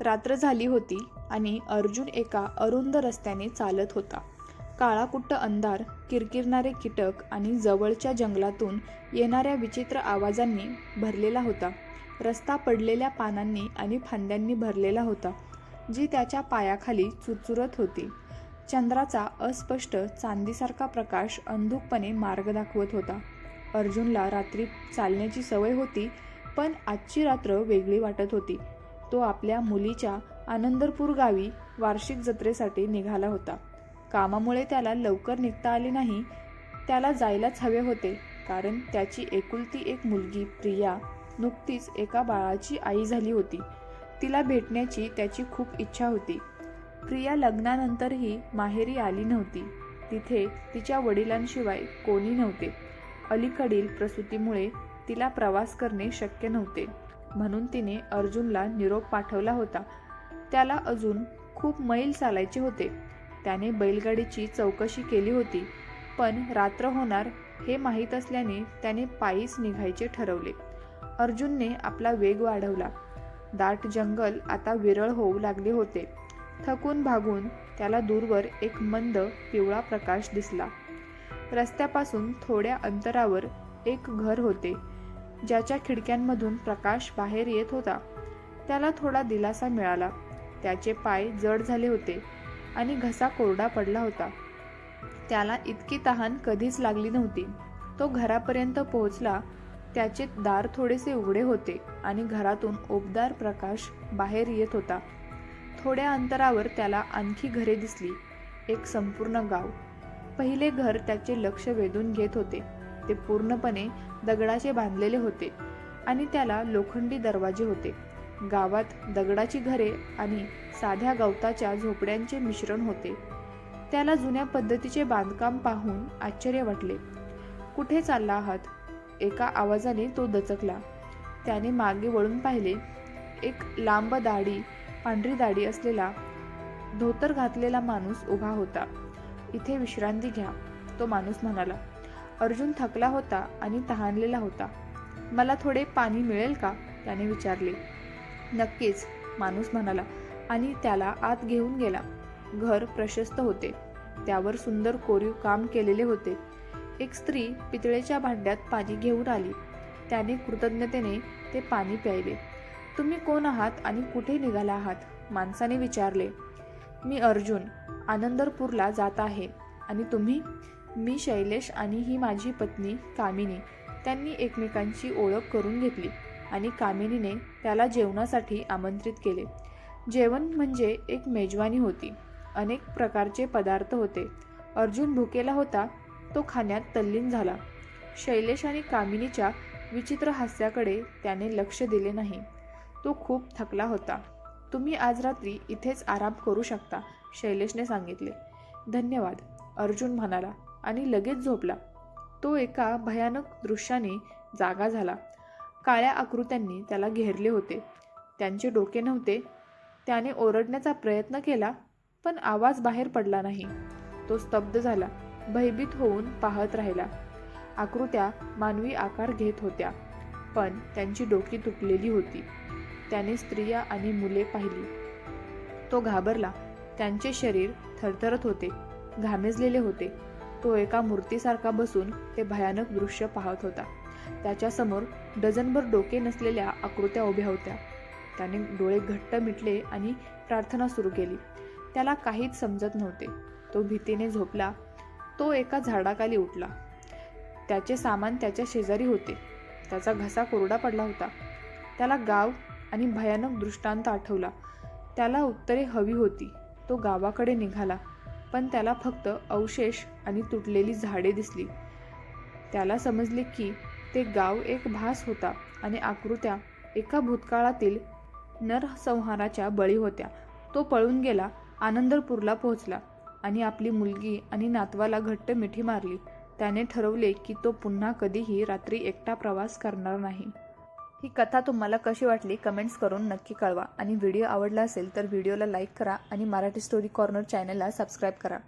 रात्र झाली होती आणि अर्जुन एका अरुंद रस्त्याने चालत होता. काळाकुट्ट अंधार किरकिरणारे कीटक आणि जवळच्या जंगलातून येणाऱ्या विचित्र आवाजांनी भरलेला होता. रस्ता पडलेल्या पानांनी आणि फांद्यांनी भरलेला होता जी त्याच्या पायाखाली चुरचुरत होती. चंद्राचा अस्पष्ट चांदीसारखा प्रकाश अंधुकपणे मार्ग दाखवत होता. अर्जुनला रात्री चालण्याची सवय होती पण आजची रात्र वेगळी वाटत होती. तो आपल्या मुलीच्या आनंदपूर गावी वार्षिक जत्रेसाठी निघाला होता. कामामुळे त्याला लवकर निघता आले नाही त्याला जायलाच हवे होते कारण त्याची एकुलती एक मुलगी प्रिया नुकतीच एका बाळाची आई झाली होती. तिला भेटण्याची त्याची खूप इच्छा होती. प्रिया लग्नानंतरही माहेरी आली नव्हती. तिथे तिच्या वडिलांशिवाय कोणी नव्हते. अलीकडील प्रसूतीमुळे तिला प्रवास करणे शक्य नव्हते. म्हणून तिने अर्जुनला निरोप पाठवला होता. त्याला अजून खूप मैल चालायचे होते. त्याने बैलगाडीची चौकशी केली होती. पण रात्र होणार हे माहीत असल्याने त्याने पायीच निघायचे ठरवले. अर्जुनने आपला वेग वाढवला. दाट जंगल आता विरळ होऊ लागले होते. थकून भागून त्याला दूरवर एक मंद पिवळा प्रकाश दिसला. रस्त्यापासून थोड्या अंतरावर एक घर होते. ज्याच्या खिडक्यांमधून प्रकाश बाहेर येत होता. त्याला थोडा दिलासा मिळाला. त्याचे पाय जड झाले होते आणि घसा कोरडा पडला होता. त्याला इतकी तहान कधीच लागली नव्हती. तो घरापर्यंत पोहोचला त्याचे दार थोडेसे उघडे होते आणि घरातून ओबदार प्रकाश बाहेर येत होता. थोड्या अंतरावर त्याला आणखी घरे दिसली एक संपूर्ण गाव. पहिले घर त्याचे लक्ष वेधून घेत होते. ते पूर्णपणे दगडाचे बांधलेले होते आणि त्याला लोखंडी दरवाजे होते. गावात दगडाची घरे आणि साध्या गवताच्या झोपड्यांचे मिश्रण होते. त्याला जुन्या पद्धतीचे बांधकाम पाहून आश्चर्य वाटले. कुठे चालला आहात? एका आवाजाने तो दचकला. त्याने मागे वळून पाहिले. एक लांब दाढी पांढरी दाढी असलेला धोतर घातलेला माणूस उभा होता. इथे विश्रांती घ्या तो माणूस म्हणाला. अर्जुन थकला होता आणि तहानलेला होता. मला थोडे पाणी मिळेल का? त्याने विचारले. नक्कीच माणूस म्हणाला आणि त्याला आत घेऊन गेला. घर प्रशस्त होते. त्यावर सुंदर कोरीव काम केलेले होते. एक स्त्री पितळेच्या भांड्यात पाणी घेऊन आली. त्याने कृतज्ञतेने ते पाणी प्यायले. तुम्ही कोण आहात आणि कुठे निघाला आहात? माणसाने विचारले. मी अर्जुन आनंदरपूरला जात आहे. आणि तुम्ही? मी शैलेश आणि ही माझी पत्नी कामिनी त्यांनी एकमेकांची ओळख करून घेतली आणि कामिनीने त्याला जेवणासाठी आमंत्रित केले. जेवण म्हणजे एक मेजवानी होती. अनेक प्रकारचे पदार्थ होते. अर्जुन भुकेला होता तो खाण्यात तल्लीन झाला. शैलेश आणि कामिनीच्या विचित्र हास्याकडे त्याने लक्ष दिले नाही. तो खूप थकला होता. तुम्ही आज रात्री इथेच आराम करू शकता शैलेशने सांगितले. धन्यवाद अर्जुन म्हणाला. आणि लगेच झोपला. तो एका भयानक दृश्याने जागा झाला. काळ्या आकृत्यांनी त्याला घेरले होते. त्यांचे डोके नव्हते. त्याने ओरडण्याचा प्रयत्न केला पण आवाज बाहेर पडला नाही. तो स्तब्ध झाला भयभीत होऊन पाहत राहिला. आकृत्या मानवी आकार घेत होत्या पण त्यांची डोकी तुटलेली होती. त्याने स्त्रिया आणि मुले पाहिली. तो घाबरला. त्यांचे शरीर थरथरत होते घामेजलेले होते. तो एका मूर्तीसारखा बसून ते भयानक दृश्य पाहत होता. त्याच्यासमोर डझनभर डोके नसलेल्या आकृत्या उभ्या होत्या. त्याने डोळे घट्ट मिटले आणि प्रार्थना सुरू केली. त्याला काहीच समजत नव्हते. तो भीतीने झोपला. तो एका झाडाखाली उठला. त्याचे सामान त्याच्या शेजारी होते. त्याचा घसा कोरडा पडला होता. त्याला गाव आणि भयानक दृष्टांत आठवला. त्याला उत्तरे हवी होती. तो गावाकडे निघाला. पण त्याला फक्त अवशेष आणि तुटलेली झाडे दिसली. त्याला समजले की ते गाव एक भास होता आणि आकृत्या एका भूतकाळातील नरसंहाराच्या बळी होत्या. तो पळून गेला आनंदपूरला पोहोचला आणि आपली मुलगी आणि नातवाला घट्ट मिठी मारली. त्याने ठरवले की तो पुन्हा कधीही रात्री एकटा प्रवास करणार नाही. ही कथा तुम्हाला कशी वाटली कमेंट्स करून नक्की कळवा. आणि व्हिडिओ आवडला असेल तर व्हिडिओला लाईक करा आणि मराठी स्टोरी कॉर्नर चॅनलला सबस्क्राईब करा.